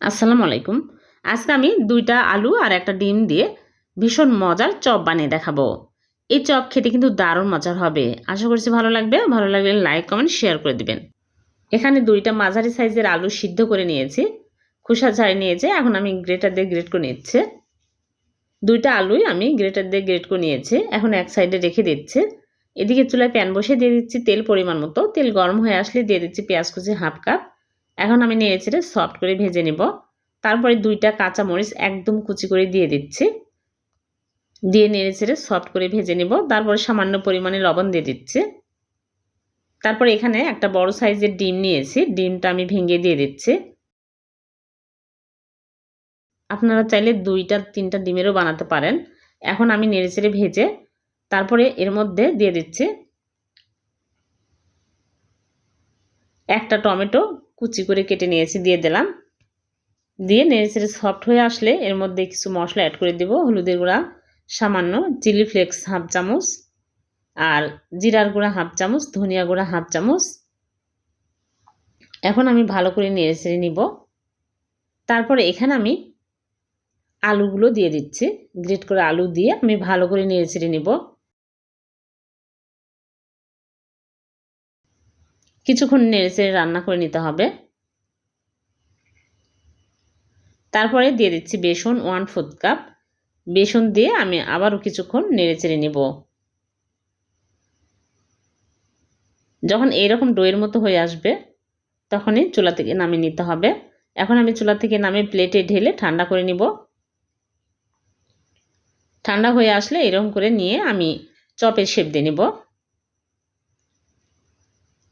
আসসালামু আলাইকুম। আজকে আমি দুইটা আলু আর একটা ডিম দিয়ে ভীষণ মজার চপ বানিয়ে দেখাবো। এই চপ খেতে কিন্তু দারুণ মজার হবে। আশা করছি ভালো লাগবে। ভালো লাগলে লাইক, কমেন্ট, শেয়ার করে দিবেন। এখানে দুইটা মাঝারি সাইজের আলু সিদ্ধ করে নিয়েছি। খোসা ছাড়ে নিয়েছে। এখন আমি গ্রেটার দিয়ে গ্রেট করে নিচ্ছি। দুইটা আলুই আমি গ্রেটার দিয়ে গ্রেট করে নিয়েছি। এখন এক সাইডে রেখে দিচ্ছি। এদিকে চুলায় প্যান বসে দিয়ে দিচ্ছি তেল পরিমাণ মতো। তেল গরম হয়ে আসলে দিয়ে দিচ্ছি পেঁয়াজ কুচি হাফ কাপ। এখন আমি নেড়ে ছেড়ে সফট করে ভেজে নেব। তারপরে দুইটা কাঁচা মরিচ একদম কুচি করে দিয়ে দিচ্ছি। দিয়ে নেড়ে ছেড়ে সফট করে ভেজে নেব। তারপরে সামান্য পরিমাণে লবণ দিয়ে দিচ্ছি। তারপরে এখানে একটা বড় সাইজের ডিম নিয়েছি। ডিমটা আমি ভেঙে দিয়ে দিচ্ছি। আপনারা চাইলে দুইটা, তিনটা ডিমেরও বানাতে পারেন। এখন আমি নেড়ে ছেড়ে ভেজে তারপরে এর মধ্যে দিয়ে দিচ্ছি একটা টমেটো কুচি করে কেটে নিয়েছি, দিয়ে দিলাম। দিয়ে নেড়ে ছেড়ে সফট হয়ে আসলে এর মধ্যে কিছু মশলা অ্যাড করে দেব, হলুদের গুঁড়া, সামান্য চিলি ফ্লেক্স হাফ চামচ আর জিরার গুঁড়া হাফ চামচ, ধনিয়া গুঁড়া হাফ চামচ। এখন আমি ভালো করে নেড়ে ছেড়ে নিব। তারপরে এখানে আমি আলুগুলো দিয়ে দিচ্ছি। গ্রেট করে আলু দিয়ে আমি ভালো করে নেড়ে ছেড়ে নিব। কিছুক্ষণ নেড়ে চেড়ে রান্না করে নিতে হবে। তারপরে দিয়ে দিচ্ছি বেসন ওয়ান ফোর্থ কাপ। বেসন দিয়ে আমি আবারও কিছুক্ষণ নেড়ে চেড়ে নেব। যখন এইরকম ডোয়ের মতো হয়ে আসবে, তখনই চুলা থেকে নামিয়ে নিতে হবে। এখন আমি চুলা থেকে নামিয়ে প্লেটে ঢেলে ঠান্ডা করে নিব। ঠান্ডা হয়ে আসলে এরকম করে নিয়ে আমি চপের শেপ দিয়ে নিব।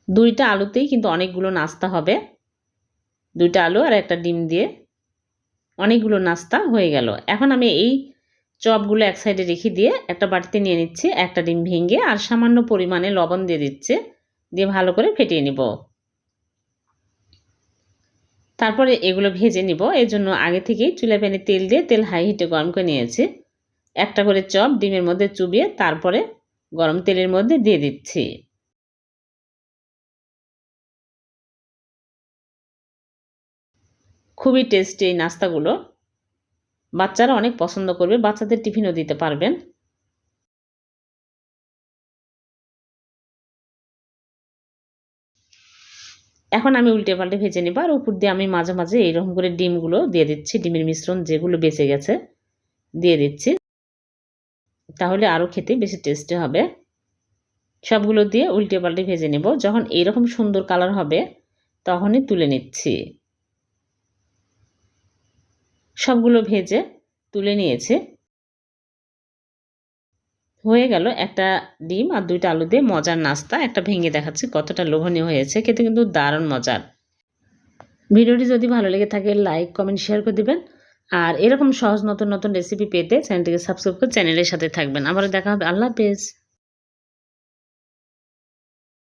দুইটা আলুতেই কিন্তু অনেকগুলো নাস্তা হবে। দুইটা আলু আর একটা ডিম দিয়ে অনেকগুলো নাস্তা হয়ে গেল। এখন আমি এই চপগুলো এক সাইডে রেখে দিয়ে একটা বাটিতে নিয়ে নিচ্ছি, একটা ডিম ভেঙে আর সামান্য পরিমাণে লবণ দিয়ে দিচ্ছে, দিয়ে ভালো করে ফেটিয়ে নিব। তারপরে এগুলো ভেজে নিব। এর জন্য আগে থেকেই চুলা প্যানে তেল দিয়ে তেল হাই হিটে গরম করে নিয়েছি। একটা করে চপ ডিমের মধ্যে চুবিয়ে তারপরে গরম তেলের মধ্যে দিয়ে দিচ্ছি। খুবই টেস্টি এই নাস্তাগুলো। বাচ্চারা অনেক পছন্দ করবে, বাচ্চাদের টিফিনও দিতে পারবেন। এখন আমি উল্টে পাল্টে ভেজে নেব, আর উপর দিয়ে আমি মাঝে মাঝে এইরকম করে ডিমগুলো দিয়ে দিচ্ছি, ডিমের মিশ্রণ যেগুলো বেঁচে গেছে, দিয়ে দিচ্ছি। তাহলে আরও খেতে বেশি টেস্টি হবে। সবগুলো দিয়ে উল্টে পাল্টে ভেজে নেব, যখন এইরকম সুন্দর কালার হবে, তখনই তুলে নিচ্ছি। সবগুলো ভেজে তুলে নিয়েছে। হয়ে গেল একটা ডিম আর দুইটা আলু দিয়ে মজার নাস্তা। একটা ভেঙে দেখাচ্ছি কতটা লোভনীয় হয়েছে। খেতে কিন্তু দারুণ মজার। ভিডিওটি যদি ভালো লেগে থাকে, লাইক, কমেন্ট, শেয়ার করে দিবেন। আর এরকম সহজ নতুন নতুন রেসিপি পেতে চ্যানেলটিকে সাবস্ক্রাইব করে চ্যানেলের সাথে থাকবেন। আবারও দেখা হবে। আল্লাহ হাফেজ।